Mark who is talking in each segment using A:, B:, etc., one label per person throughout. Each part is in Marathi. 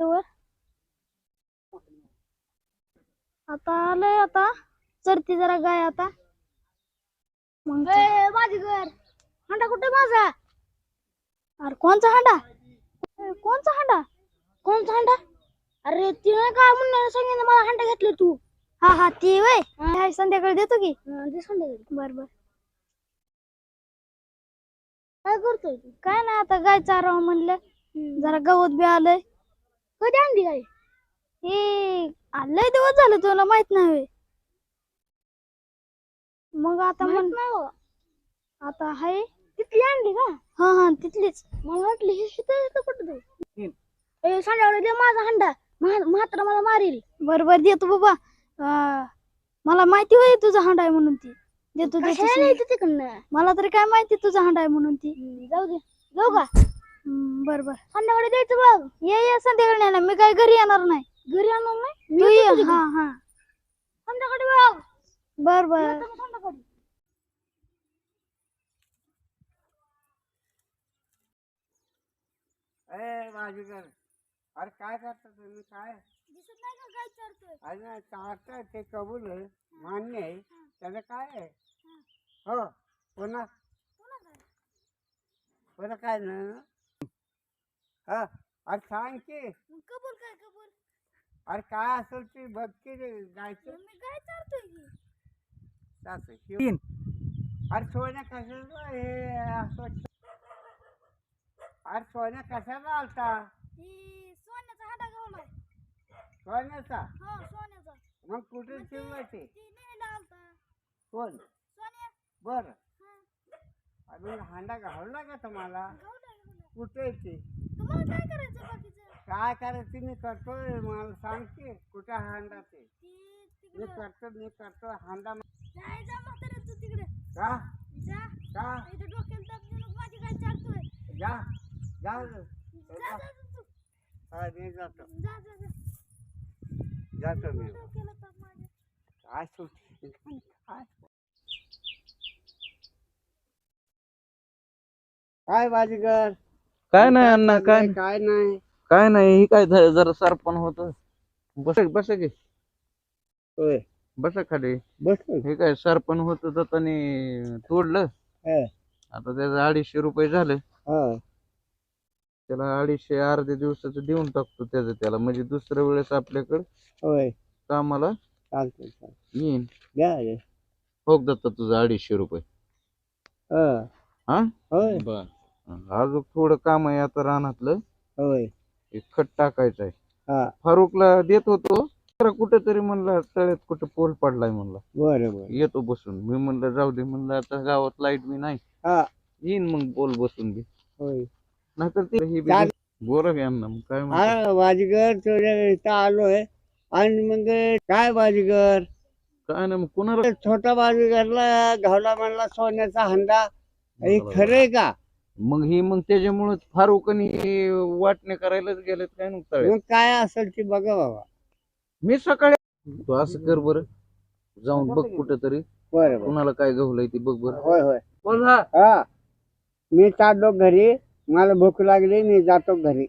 A: तवर आता आलंय आता. चरती जरा गाय आता. मग माझी घर. हांडा कुठे माझा? अरे कोणचा हांडा? ए, कोणचा हांडा? कोणचा हांडा? अरे तिने काय म्हणणार सांगितलं मला हांडा घेतलं तू. हा हा ती वय. हाय, संध्याकाळी देतो की. बर बर. काय करतोय तू? काय नाही आता गाय चारावं म्हणलं. जरा गवत बी आलंय. कधी आणली गाय हे लय दिवस झाले तुला माहीत नाही. मग आता म्हण आता हाय. तिथली आणली का? हा हा तिथलीच. मला वाटली हे शिकायचं कुठं तू ए संध्याकाळी दे माझा हंडा. मात्र मला मारील. बर बर देतो बाबा. अं, मला माहिती होय तुझा हंडा आहे म्हणून ती. देतो. तिकडनं? मला तरी काय माहिती तुझा हंडा आहे म्हणून ती. जाऊ दे. जाऊ का? बर बर संध्याकाळी द्यायचं बघ. ये ये संध्याकाळी येणार मी काय घरी येणार नाही. घरी येणार नाही? तू ये. हा हा. संध्याकाळी बघ. बर बर संध्याकाळी.
B: ए बाजूकर अरे काय करता तुम्ही? काय?
A: दिसत नाही का काय
B: अरे चालतं ते कबूल आहे. मान्य आहे. त्याचं काय आहे? हो. पुन्हा. पुन्हा काय? नाही हा? अरे सांग की.
A: कबूल काय कबूल?
B: अरे काय असेल ते बघ की रे जायचं.
A: मी काय चरतोय की?
B: असं शिव- अरे सोन्या कशाला हे असं? अरे सोन्या कशाला आलता?
A: ही सोन्याचा हाडा गावलाय
B: सोन्याचा?
A: हो सोन्याचा.
B: मग कुठे ठेवलं ते
A: न्यायला आलता.
B: कोण?
A: सोन्या.
B: बर.
A: हा.
B: अजून हांडा घालला का तुम्हाला. कुठे ते?
A: तुम्हाला काय करायचं बाकीचं?
B: काय करायचं मी करतोय मला सांग की कुठे हांडा ते?
A: ती
B: मी
A: तिकडे
B: करतो मी करतो हांडा
A: जाय जा तिकडे.
B: का
A: जा.
B: का
A: इथं डोक्याला ताप देऊ नको माझी काय चालतोय
B: जा. जा.
A: जा जा जा तू.
B: हा, मी जातो.
A: जा जा जा.
B: जातो मी.
A: डोक्याला ताप माझ्या.
B: काय सुट काय? काय बाजीगर?
C: काय नाही अण्णा काय
B: काय नाही.
C: काय नाही ही काय झालं जरा सरपण होत. बस बस की.
B: होय.
C: बस खाली.
B: बस
C: हे काय सरपण होत जातानी तोडलं.
B: हा.
C: आता त्याचं अडीचशे रुपये झाले.
B: हा.
C: त्याला अडीचशे अर्ध्या दिवसाचं देऊन टाकतो त्याचं त्याला. म्हणजे दुसऱ्या वेळेस आपल्याकडे
B: होय.
C: कामाला
B: चालतंय चालतंय.
C: येईन.
B: घ्या.
C: हो जातं तुझं अडीचशे रुपये.
B: हा.
C: हा?
B: होय.
C: बर. अजून थोडं काम आहे आता रानातलं.
B: होय.
C: एक खत टाकायचं आहे.
B: हा.
C: फारुकला देत होतो. जरा कुठेतरी म्हणलं तळ्यात कुठं पोल पडलाय म्हणला.
B: बरं बरं.
C: येतो बसून. मी म्हणलं जाऊ दे म्हणलं आता गावात लाइट बी नाही.
B: हा.
C: येईन मग बोल बसून बी.
B: होय.
C: नाहीतर ते हे बी
B: चालेल.
C: बोला घ्या ना मग काय म्हणता?
B: हा बाजीगर तुझ्या इथं आलोय आणि मग काय बाजीगर
C: काय नाही मग कुणाला
B: छोटा बाजीगरला घावला म्हणला सोन्याचा हंडा. हे खरंय का?
C: मग ही मग त्याच्यामुळे फारुकनी वाटणे करायलाच गेलेत काय मग
B: काय असेल ते बघा बाबा.
C: मी सकाळी तू असं कर बरं. जाऊन बघ कुठं तरी
B: बरं बरं.
C: कुणाला काय गवलंय ते बघ बरं.
B: होय होय.
C: बोल. हा.
B: मी चाललो घरी. मला भूक लागली मी जातो घरी.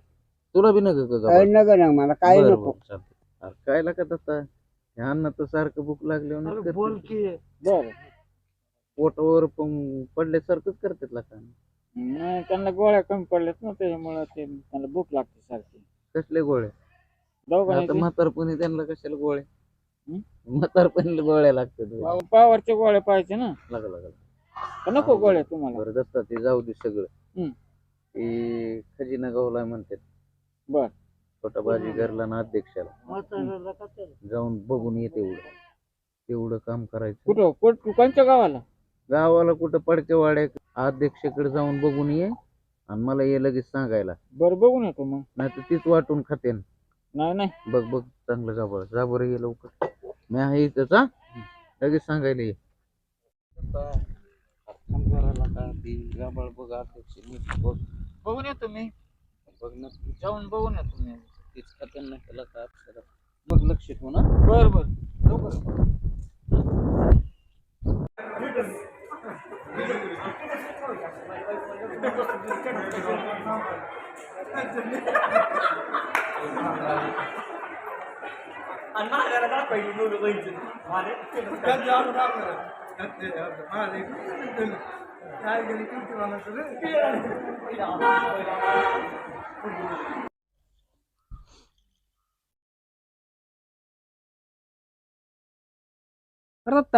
C: तुला बी नका का
B: काही
C: गावात?
B: नको ना मला
C: बरं,
B: नको.
C: बरं, चालतंय. अरे काय लागत आता ह्यांना तर सारखं भूक लागली बोल की.
B: बरं.
C: पोटावर पण पडल्यासारखंच करतात लाका
D: नाही त्यांना गोळ्या कमी पडल्यात ना त्याच्यामुळे ते त्यांना भूक लागते सारखी.
C: कसले
D: दोघांना
C: आता म्हातारपणी त्यांना कशाला गोळ्या म्हातारपणीला गोळ्या लागतात
D: पावरच्या गोळ्या पाहिजे ना.
C: लागा लागा
D: का नको गोळ्या तुम्हाला?
C: बरं दत्ता ते जाऊ दे सगळं.
D: हम्म.
C: ते खजिना गावला म्हणतात.
D: बर.
C: छोटा बाजी घरला ना अध्यक्षाला. जाऊन बघून ये तेवढं तेवढं काम करायचं.
D: कुठं कुठ कोणत्या गावाला?
C: गावाला कुठं पडक्या वाड्या अध्यक्षाकडे जाऊन बघून ये आणि मला ये लगेच सांगायला.
D: बरं बघून येतो मग.
C: नाही तर तीच वाटून खाते
D: नाही नाही.
C: बघ बघ चांगलं जा बरं. जा बरं ये लवकर. मी आहे इथंच हा. लगेच सांगायला ये.
D: बघून येतो मी.
C: बघ नक्की
D: जाऊन बघून येतो मी.
C: तीच खात्यान नाही त्याला का अक्षरा. बघ लक्ष ठेव ना
D: बर बर.
C: लवकर.
E: अन्ना अगर ना पहली बोल गई थी मारे
D: क्या
C: जान रहा मेरा अच्छे यार मारे यार गली क्यों चलाना शुरू किया
E: करत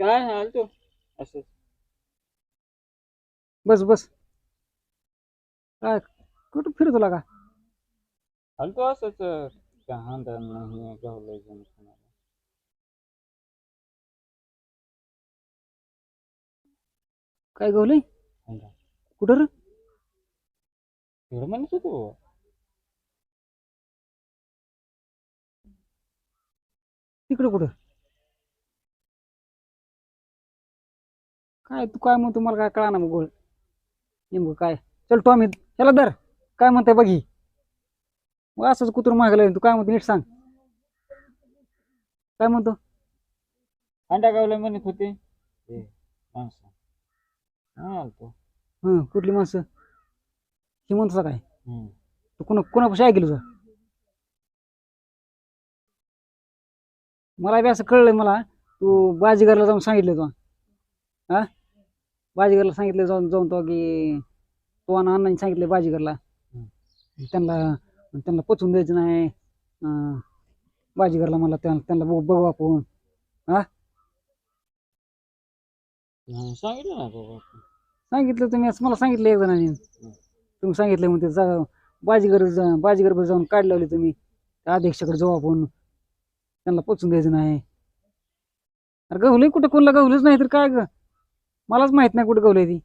D: काय हाल तो असं
E: बस बस. काय कुठं फिरतो लागा
D: हाल तू असंच त्या हांदा नाही गवलं जण कोणाला.
E: काय गवलंय. कुठं रे?
D: एवढं म्हणत होतो.
E: तिकडं कुठं? काय तू काय म्हणतो मला काय कळा ना मग गोळ. नेमकं काय? चल टॉमी ह्याला धर. काय म्हणताय बघी मग असंच कुत्र मागलं तू काय म्हणतो नीट सांग. काय म्हणतो?
D: अंडा गावला म्हणत होते. ए, माणसं. हा आलतो
E: हं कुठली माणसं? ही म्हणतो काय?
D: हम्म.
E: तू कोणा कोणापाशी ऐकलं तुझं? मला बी असं कळलंय मला. तू बाजीगरला जाऊन सांगितलं तू हा? बाजीगरला सांगितलं जाऊन जाऊन तो की तो आणि अण्णांनी सांगितलं बाजीगरला. त्यांना त्यांना पचवून द्यायचं नाही. अं, बाजीगरला मला त्यांना त्यांना बघू बघू आपण.
D: नाही, सांगितलं ना बाबा
E: सांगितलं तुम्ही असं मला सांगितलं एक जणांनी. तुम्ही सांगितलं म्हणते जा बाजीगर जा बाजीगर जाऊन काढ लावले तुम्ही. त्या अध्यक्षाकडे जाऊ आपण. त्यांना पोचून द्यायचं नाही. अरे गवलंय कुठं कोणला गवलंच नाही तर काय ग? मलाच माहीत नाही कुठं गवलंय ती.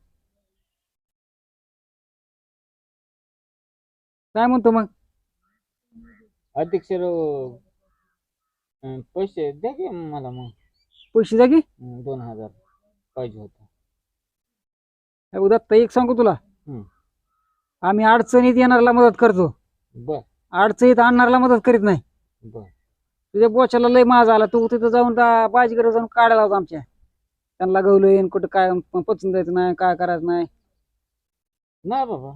E: काय म्हणतो मग?
D: अध्यक्ष पैसे द्या की मला मग.
E: पैसे जागी
D: हम्म, दोन हजार पाहिजे होतं.
E: उद्या तर एक सांगू तुला?
D: हम्म.
E: आम्ही अडचणीत येणाऱ्याला मदत करतो.
D: बर.
E: अडचणीत आणणाऱ्याला मदत करीत नाही.
D: बर.
E: तुझ्या बोचाला लय माज आला तू तिथं जाऊन बाजीकडे जाऊन काढायला होता आमच्या. त्यांना गवलंय आणि कुठं काय पचून द्यायचं नाही काय करायचं नाही.
D: नाही बाबा.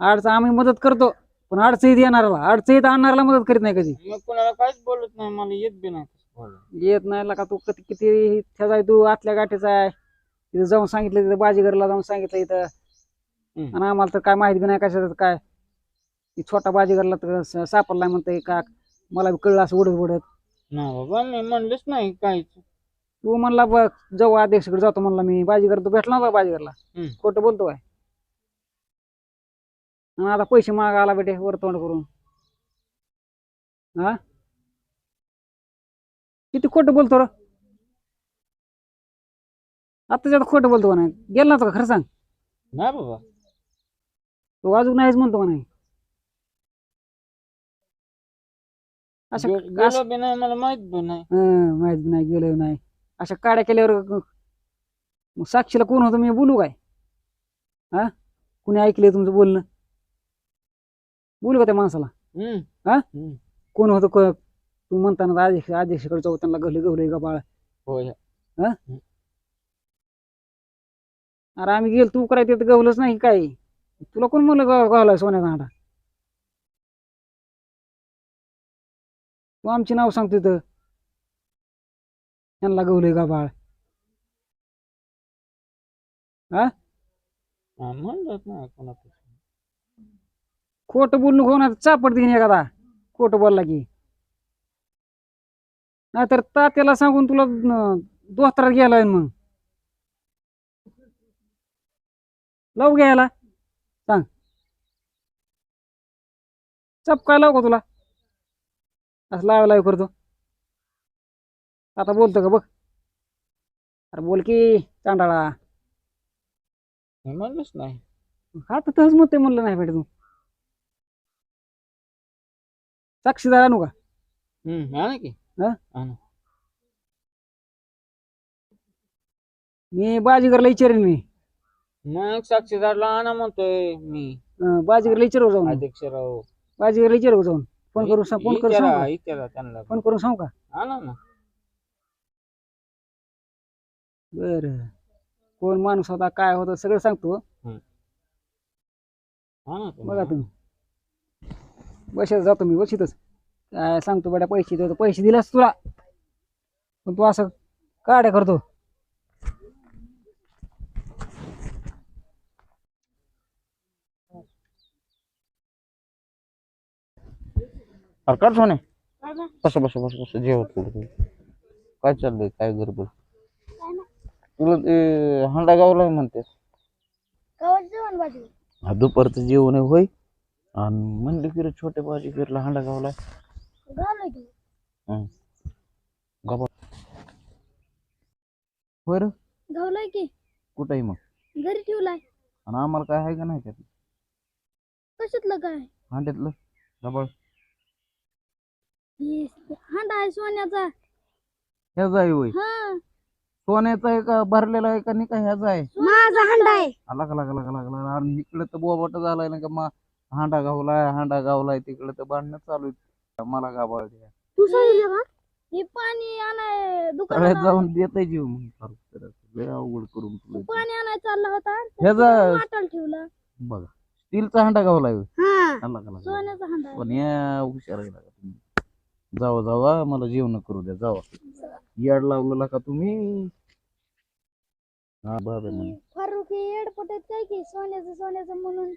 E: अडचण आम्ही मदत करतो पण अडचणीत येणाऱ्याला अडचणीत आणणाऱ्याला मदत करीत नाही कधी.
D: मग कोणाला काहीच बोलत नाही मला येत बी नाही बोलायला.
E: येत नाही का तू किती किती त्याचा तू आतल्या गाठीचा आहे. तिथं जाऊन सांगितलं तिथं बाजीगरला जाऊन सांगितलं इथं.
D: हम्म.
E: आणि आम्हाला तर काय माहिती बी नाही कशाचं काय. ती छोटा बाजीगरला तर स- सापडलाय म्हणतंय का मला बी कळलं असं उडत उडत
D: नाही बाबा मी म्हणलंच नाही काहीच.
E: तू म्हणला बघ जाऊ अध्यक्षकडे जातो म्हणला मी. बाजीगर तू भेटला नव्हता बाजीगरला?
D: हम्म.
E: खोटं बोलतो काय आणि आता पैसे मागा आला बेटे वर तोंड करून. हा? किती खोटं बोलतो र? आता त्यात खोटं बोलतो का नाही गेला नव्हता का? खरं सांग.
D: नाही बाबा.
E: तो अजून नाहीच म्हणतो का नाही अशा
D: गे-
E: अशा-
D: गेलो बी नाही मला माहीत बी नाही.
E: हं, माहीत नाही गेलो नाही. अशा काड्या केल्यावर मग साक्षीला कोण होतं? मी बोलू काय? हा? कुणी ऐकलंय तुमचं बोलणं? बोलू का त्या माणसाला. हा? कोण होतं? क- तू म्हणताना अध्यक्ष अध्यक्षकडे जाऊ त्यांना गहले गवले का बाळ?
D: होय.
E: अरे आम्ही गेलो तू करायचं तर गवलंच नाही काय? तुला कोण म्हणलं गाव गावला सोन्याचा हांडा? तू आमची नाव सांगतो तिथं त्यांना गवलंय का बाळ?
D: हा, म्हणलंच नाही कोणाचं.
E: खोटं बोलणं ना चापट देईन एखादा. खोटं बोलला की. नाहीतर तात्याला सांगून तुला न- दोस्तारात गेलाय मग. लावू घ्यायला सांग. चप काय लावू का तुला? असं लावा लाव करतो. आता बोलतो का बघ. अरे बोल की चांडाळा
D: म्हणलंच नाही.
E: हा तर तसंच म्हणते म्हणलं नाही भेट तू. साक्षीदार आणू का?
D: हम्म आणा की.
E: मी बाजीगरला विचारेन मी.
D: मग साक्षीदारला आणा म्हणतोय मी.
E: अं, बाजीगरला विचारू जाऊन.
D: अध्यक्षराव
E: बाजीगरला विचारू जाऊन. फोन करून सांग फोन करून सांगू
D: त्यांना.
E: फोन करून सांगू का?
D: आणा ना.
E: बर. कोण माणूस होता काय होता सगळं सांगतो. बघा तुम्ही. बशात जातो मी बशीतच. काय सांगतो बेटा पैसे देतो पैसे दिलास तुला.
F: पण तू असं काड्या करतो.
C: अरे कर सोने. बस बस बस बस. जेवत काय चाललंय काय गडबड?
G: नाही.
C: तुला ते हांडा गावला म्हणतेस
G: गावात जेवण बाजू
C: हा दुपारचं जेवण आहे होय. आणि म्हणले की रे छोट्या भाजी फिरला हांडा गावला
G: घालू की.
C: गाबा होय रे.
G: की.
C: कुठं आहे मग?
G: घरी ठेवलाय.
C: आणि आम्हाला काय आहे का नाही त्यात?
G: कशातलं काय?
C: हांड्यातलं. गबाळ
G: हे हांडा आहे सोन्याचा.
C: ह्याचा आहे होय.
G: हा.
C: सोन्याचा आहे का भरलेला आहे का नाही का ह्याचा आहे?
G: माझा हांडा आहे.
C: आला का लागला लागला लागला? आणि इकडे तर बोबाट झालाय ना का मा हांडा गावलाय हांडा गावलाय तिकडे तर भांडणं चालू आहेत. मला गाबाळ
G: तू सांगितलं का हे पाणी आणाय दुकानात
C: जाऊन देताय जीव मग. तर लय अवघड करून तुला
G: पाणी आणाय चालला होता
C: ह्याचा
G: ठेवला.
C: बघा स्टीलचा हांडा गावलाय.
G: हा.
C: का लागला?
G: सोन्याचा हांडा. आहे.
C: पण या हुशार आहे तुम्ही? जावा जावा मला जेवण करू द्या जावा. याड लावलेला का तुम्ही. हा बाबा म्हणे.
G: फारुख हे एडपट आहेत काय की सोन्याचं सोन्याचं म्हणून?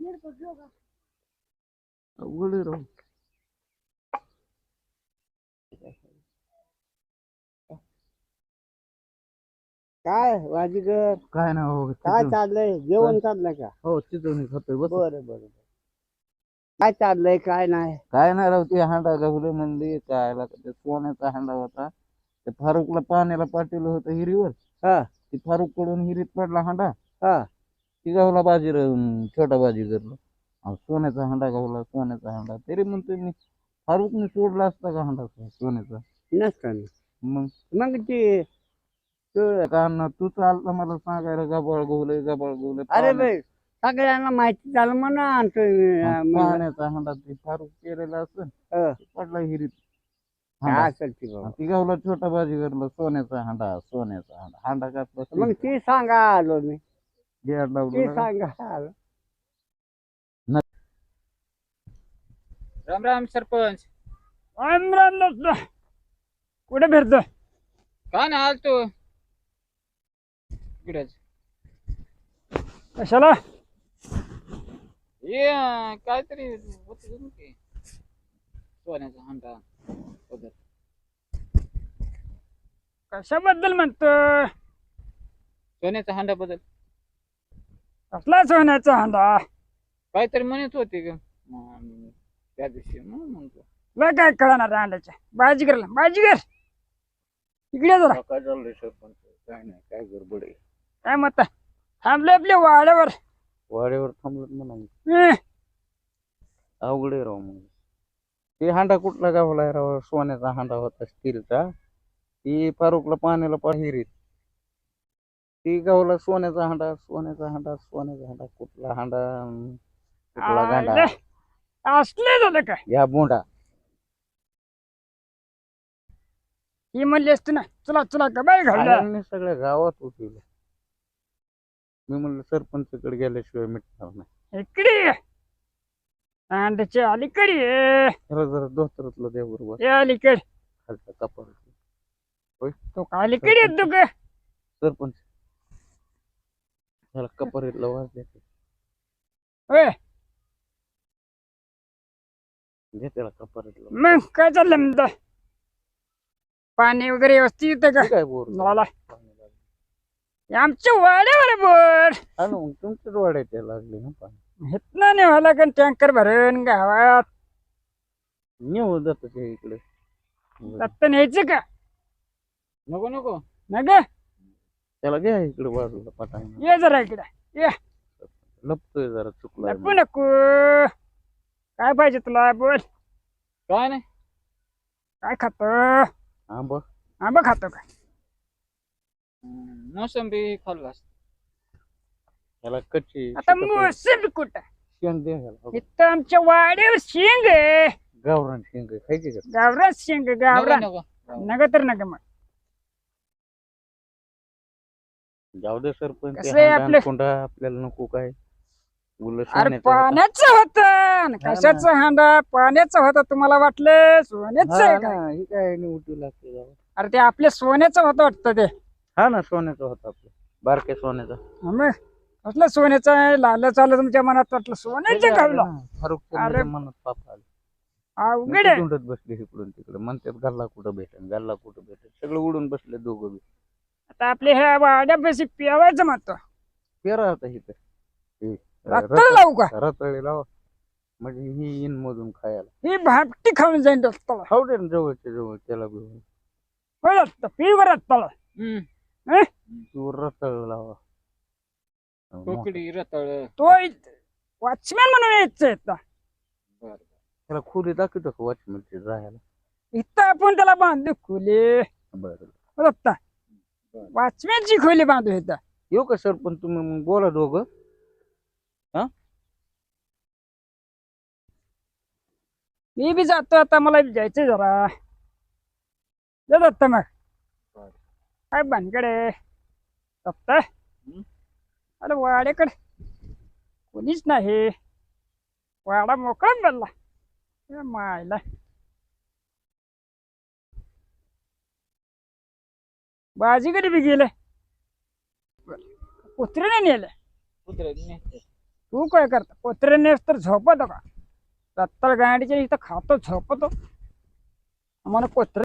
G: एडपट लोक
C: अवघड आहे राव.
B: काय वाजीगर
C: काय ना हो
B: काय चाललंय? जेवण चाललंय का?
C: हो चितवणी खातोय बस.
B: बरं बरं. काय चाललंय काय नाही.
C: काय नाही राव ते हांडा गावले म्हणले काय ते सोन्याचा हांडा होता. ते फारुकला पाण्याला पाठवलं होतं हिरीवर.
B: हा.
C: ते फारुककडून हिरीत पडला हांडा.
B: हा.
C: ती गावला बाजी छोटा बाजी करलो सोन्याचा हांडा गावला सोन्याचा हांडा. तरी म्हणतोय मी फारुकने सोडला असता का हांडा सोन्याचा?
B: नसतं
C: मग?
B: मग ते
C: तू चालता मला सांगायला गबाळ गोवलंय गबाळ गोवलंय
B: अरे बाई सगळ्यांना माहिती झालं म्हणा म्हणलं.
C: पाण्याचा हांडा ते फारुक केलेला असं
B: हं.
C: पडला हिरीत. हांडा.
B: असेल ती बाबा.
C: ती गावला छोटा बाजी करला सोन्याचा हांडा सोन्याचा हांडा. हांडा घातला
B: मग ती सांगा आलो मी.
C: गेड
B: ती
C: लावलं
B: सांगा आलो.
D: राम राम सरपंच. राम राम नसतो कुठे फिरतो? का नाही आलतो? इकडेच. कशाला? ये अं, काहीतरी होतं सोन्याचा हंडा पदर
E: कशाबद्दल म्हणतो?
D: सोन्याचा हंडा बदल.
E: कसला सोन्याचा हांडा?
D: काहीतरी म्हणत होते का मग त्या दिवशी म्हणून म्हणतो.
E: काय कळणार अंड्याच्या बाजीगरला बाजीगर इकडे जरा.
C: काय चाललंय सरपंच. काय नाही काय गडबड आहे.
E: काय मत थांबले आपल्या वाड्यावर.
C: वाड्यावर थांबलं म्हणा
E: हं,
C: अवघड आहे राव मग ते हांडा कुठला गावला आहे राव? सोन्याचा हांडा होता स्टीलचा. ती फारुकला पाण्याला पाहिरीत. ती गावला सोन्याचा हांडा सोन्याचा हांडा सोन्याचा हांडा. कुठला हांडा? अं, कुठला गांडा?
E: आले. असले झालं काय?
C: या बोंडा.
E: ही म्हणली असते ना चला चला का बाई
C: आल्याने सगळ्या गावात उठवलं मी म्हणलं सरपंचकडे गेल्याशिवाय मिटणार नाही.
E: इकडे ये. अंड्याच्या अलीकडे ये.
C: जरा जरा द्या बरोबर
E: ये अलीकडे.
C: खालच्या कपाळ
E: तो का अलीकडे येतो का
C: सरपंच. त्याला कपारीतला वाज देते.
E: होय.
C: त्याला कपारीतला
E: मग काय चाललं म्हणतो? पाणी वगैरे व्यवस्थित येतं का?
C: काय बोर
E: मला आमच्या वाड्यावर बोर
C: मग तुमच्याच वाड्यात लागले ना पाणी.
E: इथनं नाही व्हायला का टँकर भरून गावात.
C: नेऊ जात ते इकडे.
E: दत्त न्यायचं का?
D: नको नको.
E: ना ग
C: त्याला घ्या इकडे बाजूला पटांग
E: ये जरा इकडे.
C: लपतोय जरा चुकला
E: नको नको. काय पाहिजे तुला? बोल.
D: काय नाही.
E: काय खातो?
C: आंबा.
E: आंबा खातो का?
D: मोसंबी खाल्ला असतं.
C: त्याला कच्ची
E: आता
C: सीताफळ,
E: मोसंबी कुठं
C: शेंग ह्याला.
E: इथं आमच्या वाड्यावर शेंग आहे
C: गावरान शेंग आहे. खायची का
E: गावरान शेंग आहे, गावरान
D: नको
E: नका तर नका मग
C: जाऊ दे सरपंच ते
E: कसं आहे
C: हांडा
E: आपलं?
C: कोंडा आपल्याला नको काय उलट
E: अरे
C: सोन्याचा होता.
E: पाण्याचं होतं कशाचं हांडा पाण्याचं होतं तुम्हाला वाटलं सोन्याचं
C: हा
E: आहे काय
C: ना, हे काय लागते.
E: अरे ते आपल्या सोन्याचं होतं वाटतं ते
C: हा ना सोन्याचा होता आपलं. बारक्या सोन्याचा.
E: हा मग कसलं सोन्याचं आहे? लाल चाललं तुमच्या मनात वाटलं सोन्याचं घाललं
C: फारुख
E: अरे.
C: मनात पाप आलं.
E: अवघड आहे
C: उडत बसले इकडून तिकडे. म्हणतात गल्ला कुठं भेटेल गल्ला कुठं भेटेल सगळं उडून बसले दोघं बी.
E: आता आपले ह्या वाड्यापाशी पिवायचं म्हणतो
C: पेरा आता इथं. हे, रताळ-
E: लावू का?
C: रताळे लावा. म्हणजे ही इन मधून खायला.
E: ही भापटी खाऊन जाईन रस्त्याला
C: खाऊ दे ना जवळच्या जवळ त्याला घेऊन.
E: हो रस्ता पिव रस्त्याला
C: तू रताळ लावा.
D: कोकडी रताळ.
E: तो वॉचमॅन म्हणून यायचं आता
C: त्याला खोली दाखवतो का वॉचमॅनची राहायला
E: इथं आपण त्याला बांधू खोली.
C: बरं.
E: रस्ता वॉचमॅनची खोली बांधू इथं.
C: येऊ का सर पण तुम्ही मग बोला दोघं?
E: मी बी जातो आता मला बी जायचंय जरा. जात आता मग. काय भानकडे दत्त अरे वाड्याकडे. कोणीच नाही. वाडा मोकळा बनला मायला. बाजीकडे बी गेले? कुत्र्याने नेलं. तू काय करता? कुत्र्याने तर झोपतो का? रत्तर गाडीच्या इथं खातो झोपतो. आम्हाला कुत्र